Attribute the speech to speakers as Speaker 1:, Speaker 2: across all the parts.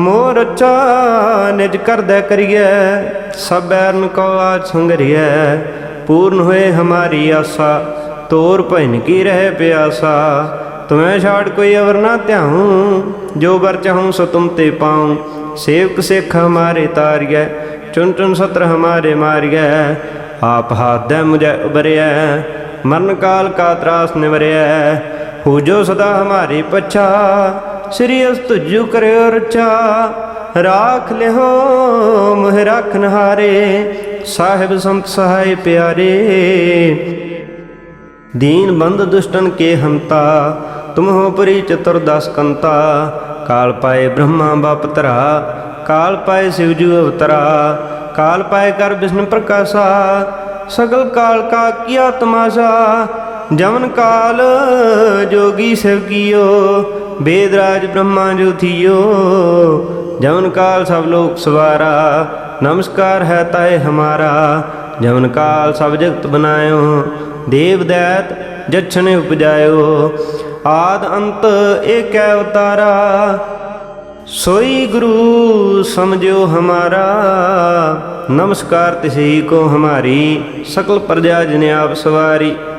Speaker 1: ਮੋਰ ਅੱਛਾ ਨਿਜ ਕਰਦੈ ਕਰੀਐ ਸਬੈਰਨ ਕੋ ਆਜ ਸੰਗਰੀਐ ਪੂਰਨ ਹੋਏ ਹਮਾਰੀ ਆਸਾ, ਤੋਰ ਭੈਨ ਕੀ ਰਹਿ ਪਿਆਸਾ। ਤੁਮੈ ਛਾੜ ਕੋਈ ਅਵਰ ਨਾ ਧਿਆਉ, ਜੋ ਵਰ ਚਾਹੂੰ ਸੋ ਤੁਮ ਤੇ ਪਾਉ। ਸੇਵਕ ਸਿੱਖ ਹਮਾਰੇ ਤਾਰੀਐ ਚੁਨ ਚੁਨ ਸਤਰ ਹਮਾਰੇ ਮਾਰੀਐ। ਆਪ ਹਾਦੈ ਮੁਝੈ ਉਬਰਿਐ ਮਰਨ ਕਾਲ ਕਾ ਤਰਾਸ ਨਿਵਰਿਐ। ਹੋ ਜੋ ਸਦਾ ਹਮਾਰੇ ਪਛਾ ਸ੍ਰੀ ਅਸ ਤੁਜੂ ਕਰਿਓ ਰਚਾ ਰਾਖ ਲਿਹੋ ਮਹਿ ਰਖਨ ਨਹਾਰੇ, ਸਾਹਿਬ ਸੰਤ ਸਹਾਈ ਪਿਆਰੇ। ਦੀਨ ਬੰਦ ਦੁਸ਼ਟਨ ਕੇ ਹੰਤਾ, ਤੁਮਹੁ ਪਰੀ ਚਤੁਰ ਦਸ ਕੰਤਾ। ਕਾਲ ਪਾਏ ਬ੍ਰਹਮਾ ਬਾਪ ਤਰਾ ਕਾਲ ਪਾਏ ਸਿਵਜੂ ਅਵਤਰਾ। ਕਾਲ ਪਾਏ ਕਰ ਵਿਸ਼ਨ ਪ੍ਰਕਾਸ਼ਾ, ਸਗਲ ਕਾਲ ਕਾ ਕੀਆ ਤਮਾਸ਼ਾ ਜਮਨ ਕਾਲ ਜੋਗੀ ਸਿਵ ਕੀਓ ਵੇਦ ਰਾਜ ਬ੍ਰਹਮਾ ਜੋਥੀਓ ਜਮਨ ਕਾਲ ਸਭ ਲੋਕ ਸਵਾਰਾ, ਨਮਸਕਾਰ ਹੈ ਤਾਏ ਹਮਾਰਾ ਜਮਨ ਕਾਲ ਸਭ ਜਗਤ ਬਨਾਇਓ, ਦੇਵ ਦੈਤ ਜਛਨੇ ਉਪਜਾਇਓ, ਆਦ ਅੰਤ ਏਕੈ ਉਤਾਰਾ, ਸੋਈ ਗੁਰੂ ਸਮਝਿਓ ਹਮਾਰਾ, ਨਮਸਕਾਰ ਤਿਸਹੀ ਕੋ ਹਮਾਰੀ, ਸਕਲ ਪ੍ਰਜਾ ਜਿਨੇ ਆਪ ਸਵਾਰੀ।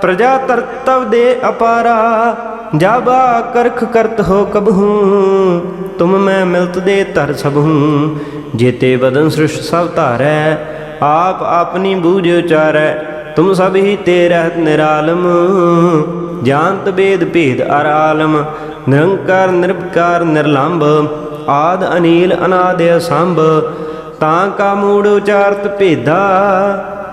Speaker 1: ਪ੍ਰਜਾ ਤਰਤਵ ਦੇ ਅਪਾਰਾ ਜਬ ਕਰਖ ਕਰਤ ਹੋ ਕਬਹੂ ਤੁਮ ਮੈਂ ਮਿਲਤ ਦੇ ਧਰ ਸਭੂ ਜੇਤੇ ਬਦਨ ਸ੍ਰਿਸ਼ਟ ਸਭ ਧਾਰੈ ਆਪ ਆਪਣੀ ਬੂਝ ਉਚਾਰੈ ਤੁਮ ਸਭ ਹੀ ਤੇ ਰਹਿਤ ਨਿਰਾਲਮ ਜਾਣਤ ਬੇਦ ਭੇਦ ਅਰਾਲਮ ਨਿਰੰਕਾਰ ਨਿਰਭਕਾਰ ਨਿਰਲੰਭ ਆਦ ਅਨੀਲ ਅਨਾਦ ਅਸੰਭ ਤਾਂ ਕਾ ਮੂੜ ਉਚਾਰਤ ਭੇਦਾ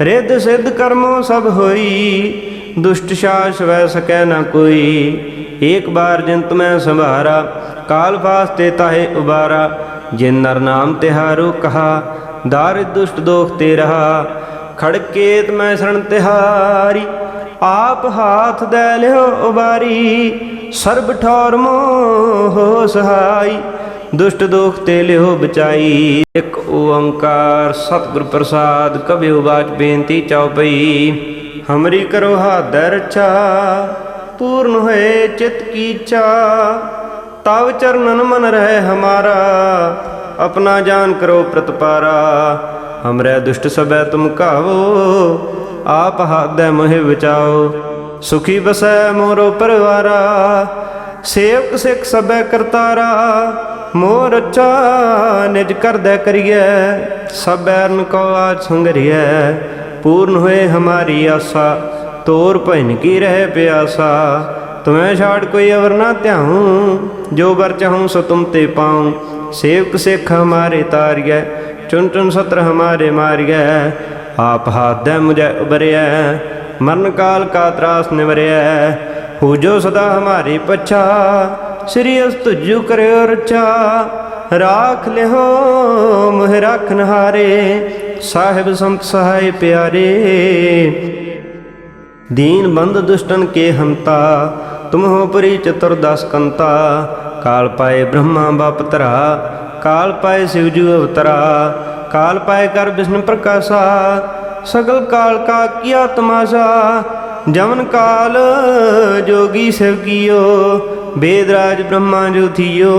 Speaker 1: ਰਿੱਧ ਸਿੱਧ ਕਰਮੋ ਸਭ ਹੋਈ, ਦੁਸ਼ਟ ਸ਼ਾਸ ਵੈ ਸਕੈ ਨ ਕੋਈ। ਏਕ ਬਾਰ ਜਿੰਤ ਮੈਂ ਸੰਭਾਰਾ, ਕਾਲ ਫਾਸਤੇ ਤਾਹੇ ਉਬਾਰਾ। ਜਿਨ ਨਰ ਨਾਮ ਤਿਹਾਰੋ ਕਹਾ ਦਾਰਿ ਦੁਸ਼ਟ ਦੋਖ ਤੇ ਰਹਾ। ਖੜਕੇਤ ਮੈਂ ਸ਼ਰਨ ਤਿਹਾਰੀ, ਆਪ ਹਾਥ ਦੇ ਲਿਓ ਉਬਾਰੀ। ਸਰਬ ਠੌਰ ਮੋਹ ਸਹਾਈ ਦੁਸ਼ਟ ਦੋਖ ਤੇ ਲਿਓ ਬਚਾਈ। ਇੱਕ ਓੰਕਾਰ ਸਤਿਗੁਰ ਪ੍ਰਸਾਦ ਕਬਿਉ ਬਾਚ ਬੇਨਤੀ ਚਉਪਈ ਹਮਰੀ ਕਰੋ ਹਾਦੈ ਰਛਾ, ਪੂਰਨ ਹੋਏ ਚਿਤ ਕੀ ਚਾ ਤਵ ਚਰਨਨ ਮਨ ਰਹਿ ਹਮਾਰਾ, ਆਪਣਾ ਜਾਨ ਕਰੋ ਪ੍ਰਤਪਾਰਾ। ਹਮਰੇ ਦੁਸ਼ਟ ਸਭੈ ਤੁਮ ਕਾਵੋ ਆਪ ਹਾਦੈ ਮੋਹਿ ਬਚਾਓ। ਸੁਖੀ ਬਸੈ ਮੋਰੋ ਪਰਵਾਰਾ, ਸੇਵਕ ਸਿਖ ਸਭੈ ਕਰਤਾਰਾ। ਮੋਰ ਅੱਛਾ ਨਿਜ ਕਰਦੈ ਕਰੀਐ, ਸਭ ਐਰਨ ਕੋ ਆਜ ਸੰਗਰੀਐ। ਪੂਰਨ ਹੋਏ ਹਮਾਰੀ ਆਸਾ, ਤੋਰ ਭੈਨ ਕੀ ਰਹਿ ਪਿਆਸਾ। ਤੁਮੈ ਛਾੜ ਕੋਈ ਅਵਰ ਨਾ ਧਿਆਉ, ਜੋ ਵਰ ਚਾਹੂੰ ਸੋ ਤੁਮ ਤੇ ਪਾਉ। ਸੇਵਕ ਸਿੱਖ ਹਮਾਰੇ ਤਾਰੀਐ ਚੁਨ ਚੁਨ ਸਤਰ ਹਮਾਰੇ ਮਾਰੀਐ। ਆਪ ਹਾਦੈ ਮੁਝੈ ਉਬਰਿਐ ਮਰਨ ਕਾਲ ਕਾ ਤਰਾਸ ਨਿਵਰਿਐ। ਹੋ ਜੋ ਸਦਾ ਹਮਾਰੀ ਪਛਾ ਸ੍ਰੀ ਅਸ ਤੁਜੂ ਕਰਿਓ ਰਚਾ ਰਾਖ ਲਿਹੋ ਮੋਹਿ ਰਖਨ ਨਹਾਰੇ, ਸਾਹਿਬ ਸੰਤ ਸਹਾਈ ਪਿਆਰੇ। ਦੀਨ ਬੰਦ ਦੁਸ਼ਟਨ ਕੇ ਹੰਤਾ ਤੁਮਹੁ ਪਰੀ ਚਤੁਰ ਦਸ ਕੰਤਾ। ਕਾਲ ਪਾਏ ਬ੍ਰਹਮਾ ਬਾਪ ਤਰਾ ਕਾਲ ਪਾਏ ਸਿਵਜੂ ਅਵਤਰਾ। ਕਾਲ ਪਾਏ ਕਰ ਵਿਸ਼ਨ ਪ੍ਰਕਾਸ਼ਾ, ਸਗਲ ਕਾਲ ਕਾ ਕੀਆ ਤਮਾਸ਼ਾ। ਜਮਨ ਕਾਲ ਜੋਗੀ ਸਿਵ ਕੀਓ ਬੇਦ ਰਾਜ ਬ੍ਰਹਮਾ ਜੋਥੀਓ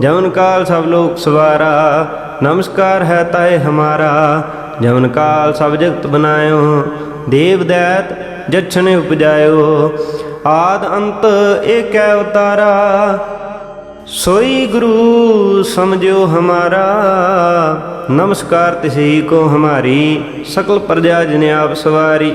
Speaker 1: ਜਮਨ ਕਾਲ ਸਭ ਲੋਕ ਸਵਾਰਾ, ਨਮਸਕਾਰ ਹੈ ਤਾਏ ਹਮਾਰਾ ਜਮਨ ਕਾਲ ਸਭ ਜਗਤ ਬਨਾਇਓ, ਦੇਵ ਦੈਤ ਜਛਨੇ ਉਪਜਾਇਓ, ਆਦ ਅੰਤ ਏਕੈ ਅਵਤਾਰਾ ਸੋਈ ਗੁਰੂ ਸਮਝਿਓ ਹਮਾਰਾ, ਨਮਸਕਾਰ ਤਿਸੀ ਕੋ ਹਮਾਰੀ, ਸਕਲ ਪ੍ਰਜਾ ਜਿਨੇ ਆਪ ਸਵਾਰੀ।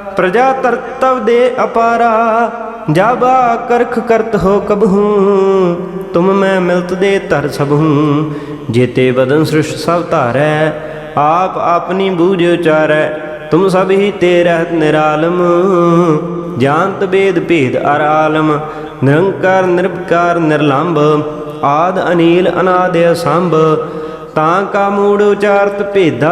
Speaker 1: ਪ੍ਰਜਾ ਤਰਤਵ ਦੇ ਅਪਾਰਾ, ਜਬ ਕਰਖ ਕਰਤ ਹੋ ਕਬਹੂ ਤੁਮ ਮੈਂ ਮਿਲਤ ਦੇ ਧਰ ਸਭੂ ਜੇਤੇ ਬਦਨ ਸ੍ਰਿਸ਼ਟ ਸਭ ਧਾਰੈ, ਆਪ ਆਪਣੀ ਬੂਝ ਉਚਾਰੈ, ਤੁਮ ਸਭ ਹੀ ਤੇ ਰਹਿਤ ਨਿਰਾਲਮ। ਜਾਣਤ ਬੇਦ ਭੇਦ ਅਰ ਆਲਮ ਨਿਰੰਕਾਰ ਨਿਰਭਕਾਰ ਨਿਰਲੰਭ, ਆਦ ਅਨੀਲ ਅਨਾਦ ਅਸੰਭ। ਤਾਂ ਕਾ ਮੂੜ ਉਚਾਰਤ ਭੇਦਾ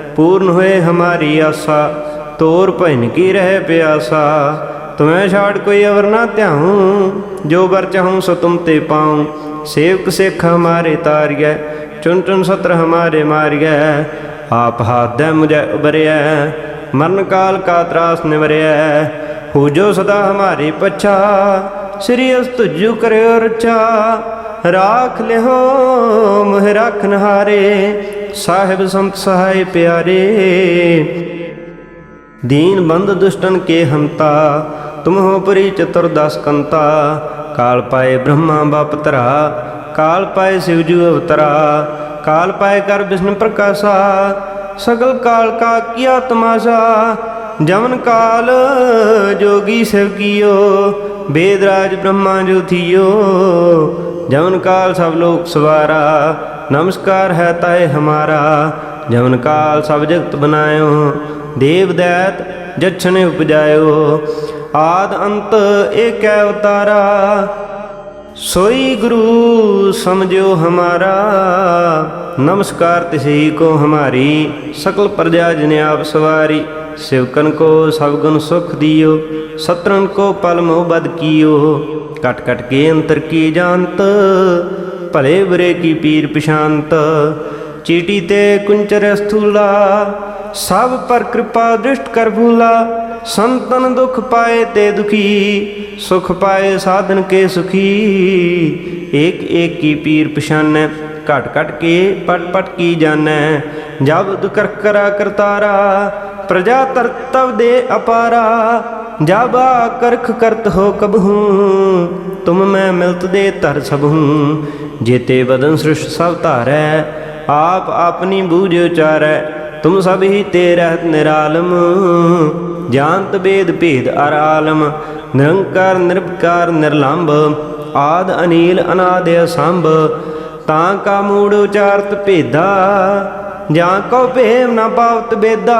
Speaker 1: पूर्ण हुए हमारी आशा तोर भजन की रह प्यासा तुम्हें छाड़ कोई अवर ना त्याहूँ जो बर चाहूँ सो तुम ते पाऊँ सेवक सिख हमारे तार गए चुन चुन सत्र हमारे मार गए आप हाथ दे मुझे उबरिया मरण काल का त्रास निवरिया हो जो सदा हमारे पछा श्री अस तुझू करो रचा राख ले हो मुह राखन हारे ਸਾਹਿਬ ਸੰਤ ਸਹਾਈ ਪਿਆਰੇ, ਦੀਨ ਬੰਦ ਦੁਸ਼ਟਨ ਕੇ ਹੰਤਾ, ਤੁਮਹੋ ਪਰੀ ਚਤੁਰ ਦਸ ਕੰਤਾ। ਕਾਲ ਪਾਏ ਬ੍ਰਹਮਾ ਬਾਪ ਤਰਾ ਕਾਲ ਪਾਏ ਸਿਵ ਜੂ ਅਵਤਰਾ। ਕਾਲ ਪਾਏ ਕਰ ਵਿਸ਼ਨ ਪ੍ਰਕਾਸ਼ਾ, ਸਗਲ ਕਾਲ ਕਾ ਕੀਆ ਤਮਾਸ਼ਾ। ਜਮਨ ਕਾਲ ਜੋਗੀ ਸਿਵ ਕੀਓ ਬੇਦਰਾਜ ਬ੍ਰਹਮਾ ਜੋਥੀਓ ਜਮਨ ਕਾਲ ਸਭ ਲੋਕ ਸਵਾਰਾ ਨਮਸਕਾਰ ਹੈ ਤਾਏ ਹਮਾਰਾ, ਜਮਨ ਕਾਲ ਸਭ ਜਗਤ ਬਨਾਇਓ ਦੇਵ ਦੈਤ ਜਛਨੇ ਉਪਜਾਇਓ, ਆਦ ਅੰਤ ਏਕੈ ਉਤਾਰਾ, ਸੋਈ ਗੁਰੂ ਸਮਝਿਓ ਹਮਾਰਾ। ਨਮਸਕਾਰ ਤਿਸੀ ਕੋ ਹਮਾਰੀ, ਸਕਲ ਪ੍ਰਜਾ ਜਿਨ ਆਪ ਸਵਾਰੀ ਸਿਵਕਨ ਕੋ ਸਭ ਗੁਣ ਸੁਖ ਦਿਓ ਸਤਰਨ ਕੋ ਪਲਮੋ ਬਦ ਕੀਓ ਕਟ ਕਟ ਕੇ ਅੰਤਰ ਕੀ ਜਾਣਤ ਭਲੇ ਬੁਰੇ ਕੀ ਪੀਰ ਪਛਾਨਤ ਚੀਟੀ ਤੇ ਕੁੰਚਰ ਸਥੂਲਾ ਸਭ ਪਰ ਕਿਰਪਾ ਦ੍ਰਿਸ਼ਟ ਕਰ ਭੂਲਾ, ਸੰਤਨ ਦੁਖ ਪਾਏ ਤੇ ਦੁਖੀ, ਸੁਖ ਪਾਏ ਸਾਧਨ ਕੇ ਸੁਖੀ। ਏਕ ਏਕ ਕੀ ਪੀਰ ਪਛਾਨੈ ਘਟ ਘਟ ਕੇ ਪਟ ਪਟ ਕੀ ਜਾਣੈ, ਜਬ ਦੁਕਰ ਕਰਾ ਕਰਤਾਰਾ, ਪ੍ਰਜਾ ਤਰਤਵ ਦੇ ਅਪਾਰਾ ਜਬ ਕਰਖ ਕਰਤ ਹੋ ਕਬਹੂ ਤੁਮ ਮੈਂ ਮਿਲਤ ਦੇ ਧਰ ਸਭੂ ਜੇਤੇ ਬਦਨ ਸ੍ਰਿਸ਼ਟ ਸਭ ਧਾਰੈ, ਆਪ ਆਪਣੀ ਬੂਝ ਉਚਾਰੈ, ਤੁਮ ਸਭ ਹੀ ਤੇ ਰਹਿਤ ਨਿਰਾਲਮ। ਜਾਣਤ ਬੇਦ ਭੇਦ ਅਰ ਆਲਮ, ਨਿਰੰਕਾਰ ਨਿਰਭਕਾਰ ਨਿਰਲੰਭ, ਆਦ ਅਨੀਲ ਅਨਾਦ ਅਸੰਭ। ਤਾਂ ਕਾ ਮੂੜ ਉਚਾਰਤ ਭੇਦਾ, ਜਾਂ ਕੋ ਭੇਮ ਨਾ ਪਾਵਤ ਬੇਦਾ।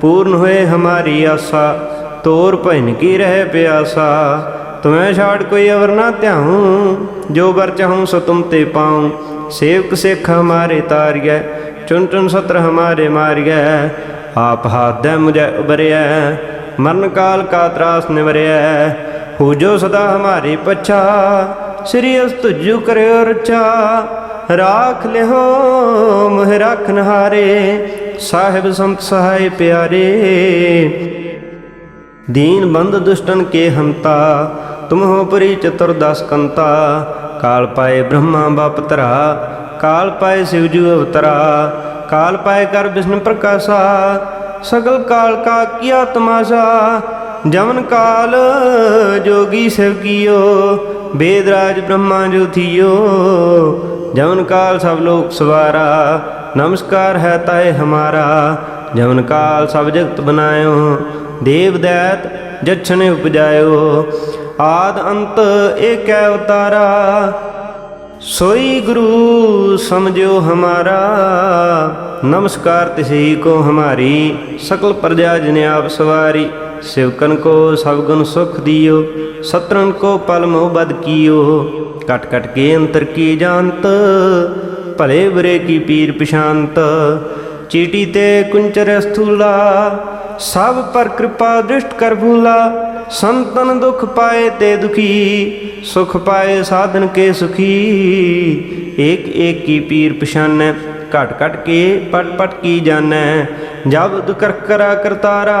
Speaker 1: ਪੂਰਨ ਹੋਏ ਹਮਾਰੀ ਆਸਾ, ਤੋਰ ਭੈਨ ਕੀ ਰਹਿ ਪਿਆਸਾ। ਤੁਮੈ ਛਾੜ ਕੋਈ ਅਵਰ ਨਾ ਧਿਆਉ, ਜੋ ਵਰ ਚਾਹੂੰ ਸੋ ਤੁਮ ਤੇ ਪਾਉ। ਸੇਵਕ ਸਿੱਖ ਹਮਾਰੇ ਤਾਰਿਐ ਚੁਨ ਚੁਨ ਸਤਰ ਹਮਾਰੇ ਮਾਰਿਐ। ਆਪ ਹਾਦੈ ਮੁਝੈ ਉਬਰਿਐ ਮਰਨ ਕਾਲ ਕਾ ਤਰਾਸ ਨਿਵਰਿਐ। ਹੋ ਜੋ ਸਦਾ ਹਮਾਰੇ ਪਛਾ, ਸ੍ਰੀ ਅਸ ਤੁਜੂ ਕਰਿਓ ਰਚਾ। ਰਾਖ ਲਿਓ ਮੋਹਿ ਰੱਖਨ ਹਾਰੇ ਸਾਹਿਬ ਸੰਤ ਸਹਾਈ ਪਿਆਰੇ, ਦੀਨ ਬੰਦ ਦੁਸ਼ਟਨ ਕੇ ਹੰਤਾ ਤੁਮ ਹੋ ਪਰੀ ਚਤੁਰ ਦਸ ਕੰਤਾ। ਕਾਲ ਪਾਏ ਬ੍ਰਹਮਾ ਬਾਪ ਤਰਾ ਕਾਲ ਪਾਏ ਸਿਵ ਜੂ ਅਵਤਰਾ। ਕਾਲ ਪਾਏ ਕਰ ਵਿਸ਼ਨ ਪ੍ਰਕਾਸ਼ਾ, ਸਗਲ ਕਾਲ ਕਾ ਕੀਆ ਤਮਾਸ਼ਾ। ਜਮਨ ਕਾਲ ਜੋਗੀ ਸਿਵ ਕੀਓ ਬੇਦਰਾਜ ਬ੍ਰਹਮਾ ਜੋਥੀਓ ਜਮਨ ਕਾਲ ਸਭ ਲੋਕ ਸਵਾਰਾ ਨਮਸਕਾਰ ਹੈ ਤਾਏ ਹਮਾਰਾ, ਜਮਨ ਕਾਲ ਸਭ ਜਗਤ ਬਨਾਇਓ ਦੇਵ ਦੈਤ ਜਛਨੇ ਉਪਜਾਇਓ, ਆਦ ਅੰਤ ਏਕੈ ਉਤਾਰਾ ਸੋਈ ਗੁਰੂ ਸਮਝਿਓ ਹਮਾਰਾ। ਨਮਸਕਾਰ ਤਿਸੀ ਕੋ ਹਮਾਰੀ, ਸਕਲ ਪ੍ਰਜਾ ਜਿਨੇ ਆਪ ਸਵਾਰੀ ਸਿਵਕਨ ਕੋ ਸਭ ਗੁਣ ਸੁਖ ਦਿਓ ਸਤਰਨ ਕੋ ਪਲਮੋ ਬਦ ਕੀਓ ਕਟ ਕਟ ਕੇ ਅੰਤਰ ਕੀ ਜਾਣਤ ਭਲੇ ਬੁਰੇ ਕੀ ਪੀਰ ਪਛਾਨਤ ਚੀਟੀ ਤੇ ਕੁੰਚਰ ਸਥੂਲਾ ਸਭ ਪਰ ਕਿਰਪਾ ਦ੍ਰਿਸ਼ਟ ਕਰ ਭੂਲਾ, ਸੰਤਨ ਦੁਖ ਪਾਏ ਤੇ ਦੁਖੀ, ਸੁਖ ਪਾਏ ਸਾਧਨ ਕੇ ਸੁਖੀ। ਏਕ ਏਕ ਕੀ ਪੀਰ ਪਛਾਨੈ ਘਟ ਘਟ ਕੇ ਪਟ ਪਟ ਕੀ ਜਾਣੈ, ਜਬ ਦੁਕਰ ਕਰਾ ਕਰਤਾਰਾ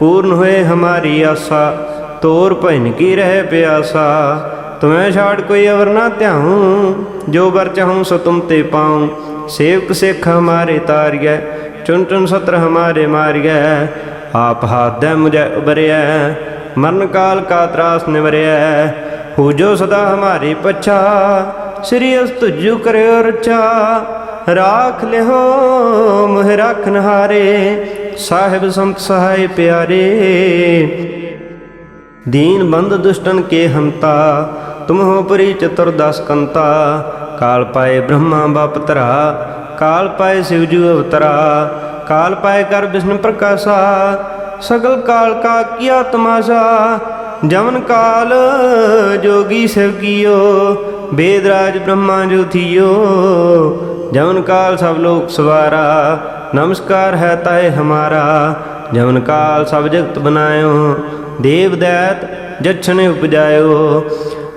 Speaker 1: ਪੂਰਨ ਹੋਏ ਹਮਾਰੀ ਆਸਾ, ਤੋਰ ਭੈਨ ਕੀ ਰਹਿ ਪਿਆਸਾ। ਤੁਮੈ ਛਾੜ ਕੋਈ ਅਵਰ ਨਾ ਧਿਆਉ, ਜੋ ਵਰ ਚਾਹੂੰ ਸੋ ਤੁਮ ਤੇ ਪਾਉ। ਸੇਵਕ ਸਿੱਖ ਹਮਾਰੇ ਤਾਰਿਐ ਚੁਨ ਚੁਨ ਸਤਰ ਹਮਾਰੇ ਮਾਰਿਐ। ਆਪ ਹਾਦੈ ਮੁਝੈ ਉਬਰਿਐ ਮਰਨ ਕਾਲ ਕਾ ਤਰਾਸ ਨਿਵਰਿਐ। ਹੋ ਜੋ ਸਦਾ ਹਮਾਰੇ ਪਛਾ, ਸ੍ਰੀ ਅਸ ਤੁਜੂ ਕਰਿਓ ਰਚਾ। ਰਾਖ ਲਿਓ ਮਹਿ ਰਖਨ ਹਾਰੇ ਸਾਹਿਬ ਸੰਤ ਸਹਾਈ ਪਿਆਰੇ, ਦੀਨ ਬੰਦ ਦੁਸ਼ਟਨ ਕੇ ਹੰਤਾ ਤੁਮ ਹੋ ਪਰੀ ਚਤੁਰ ਦਸ ਕੰਤਾ। ਕਾਲ ਪਾਏ ਬ੍ਰਹਮਾ ਬਾਪ ਤਰਾ ਕਾਲ ਪਾਏ ਸਿਵ ਜੂ ਅਵਤਰਾ। ਕਾਲ ਪਾਏ ਕਰ ਵਿਸ਼ਨ ਪ੍ਰਕਾਸ਼ਾ, ਸਗਲ ਕਾਲ ਕਾ ਕੀਆ ਤਮਾਸ਼ਾ ਜਮਨ ਕਾਲ ਜੋਗੀ ਸਿਵ ਕੀਓ ਬੇਦਰਾਜ ਬ੍ਰਹਮਾ ਜੋਥੀਓ ਜਮਨ ਕਾਲ ਸਭ ਲੋਕ ਸਵਾਰਾ ਨਮਸਕਾਰ ਹੈ ਤਾਏ ਹਮਾਰਾ, ਜਮਨ ਕਾਲ ਸਭ ਜਗਤ ਬਨਾਇਓ ਦੇਵ ਦੈਤ ਜਛਨੇ ਉਪਜਾਇਓ,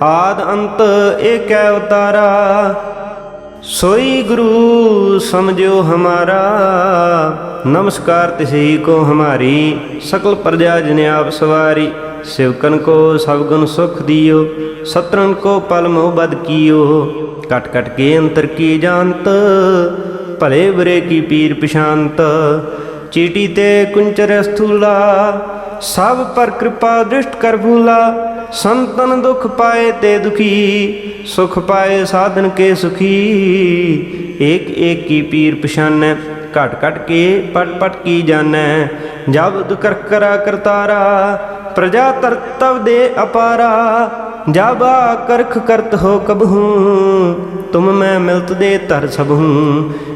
Speaker 1: ਆਦ ਅੰਤ ਏਕੈ ਉਤਾਰਾ ਸੋਈ ਗੁਰੂ ਸਮਝਿਓ ਹਮਾਰਾ। ਨਮਸਕਾਰ ਤਿਸਹੀ ਕੋ ਹਮਾਰੀ, ਸਕਲ ਪ੍ਰਜਾ ਜਿਨੇ ਆਪ ਸਵਾਰੀ ਸਿਵਕਨ ਕੋ ਸਭ ਗੁਣ ਸੁਖ ਦਿਓ ਸਤਰਨ ਕੋ ਪਲ ਮੋਹ ਬਦ ਕੀਓ, ਕਟ ਕਟ ਕੇ ਅੰਤਰ ਕੀ ਜਾਣਤ ਭਲੇ ਬੁਰੇ ਕੀ ਪੀਰ ਪਛਾਨਤ ਚੀਟੀ ਤੇ ਕੁੰਚਰ ਸਥੂਲਾ, ਸਭ ਪਰ ਕਿਰਪਾ ਦ੍ਰਿਸ਼ਟ ਕਰ ਭੂਲਾ, ਸੰਤਨ ਦੁਖ ਪਾਏ ਤੇ ਦੁਖੀ, ਸੁਖ ਪਾਏ ਸਾਧਨ ਕੇ ਸੁਖੀ। ਏਕ ਏਕ ਕੀ ਪੀਰ ਪਛਾਨੈ ਘਟ ਘਟ ਕੇ ਪਟ ਪਟ ਕੀ ਜਾਣੈ, ਜਬ ਦੁਕਰ ਕਰਾ ਕਰਤਾਰਾ ਪ੍ਰਜਾ ਤਰਤਵ ਦੇ ਅਪਾਰਾ। ਜਬ ਕਰਖ ਕਰਤ ਹੋ ਕਬਹੂ, ਤੁਮ ਮੈਂ ਮਿਲਤ ਦੇ ਧਰ ਸਭ ਹੂੰ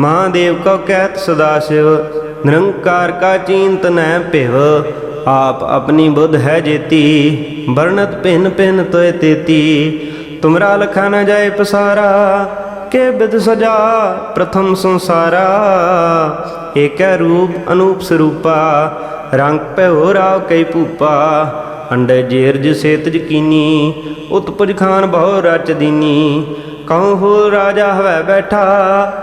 Speaker 1: ਮਹਾਦੇਵ ਕਉ ਕਹਿਤ ਸਦਾ ਸਿਵ, ਨਿਰੰਕਾਰ ਕਾ ਚਿੰਤਨੈ ਭਿਵ, ਆਪ ਆਪਣੀ ਬੁੱਧ ਹੈ ਜੇਤੀ, ਵਰਣਤ ਭਿੰਨ ਭਿੰਨ ਤੋਇ ਤੇਤੀ। ਤੁਮਰਾ ਲਖਾ ਨਾ ਜਾਏ ਪਸਾਰਾ, ਕੇ ਬਿਦ ਸਜਾ ਪ੍ਰਥਮ ਸੰਸਾਰਾ। ਏਕੈ ਰੂਪ ਅਨੂਪ ਸਰੂਪਾ, ਰੰਗ ਭਇਓ ਰਾਵ ਕਈ ਭੂਪਾ। ਅੰਡੇ ਜੇਰਜ ਸੇਤ ਜਕੀਨੀ ਉਤਪਜ ਖਾਨ ਬਹੁ ਰਚ ਦੀਨੀ। ਕਉ ਹੋ ਰਾਜਾ ਹਵੈ ਬੈਠਾ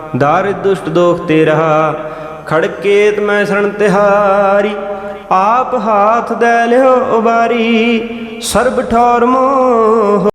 Speaker 1: ਦਾਰਿ ਦੁਸ਼ਟ ਦੋਖ ਤੇ ਰਹਾ ਖੜਕੇਤ ਮੈਂ ਸ਼ਰਣ ਤਿਹਾਰੀ ਆਪ ਹਾਥ ਦੇ ਲਿਓ ਉਬਾਰੀ ਸਰਬ ਠੌਰ ਮੋਹ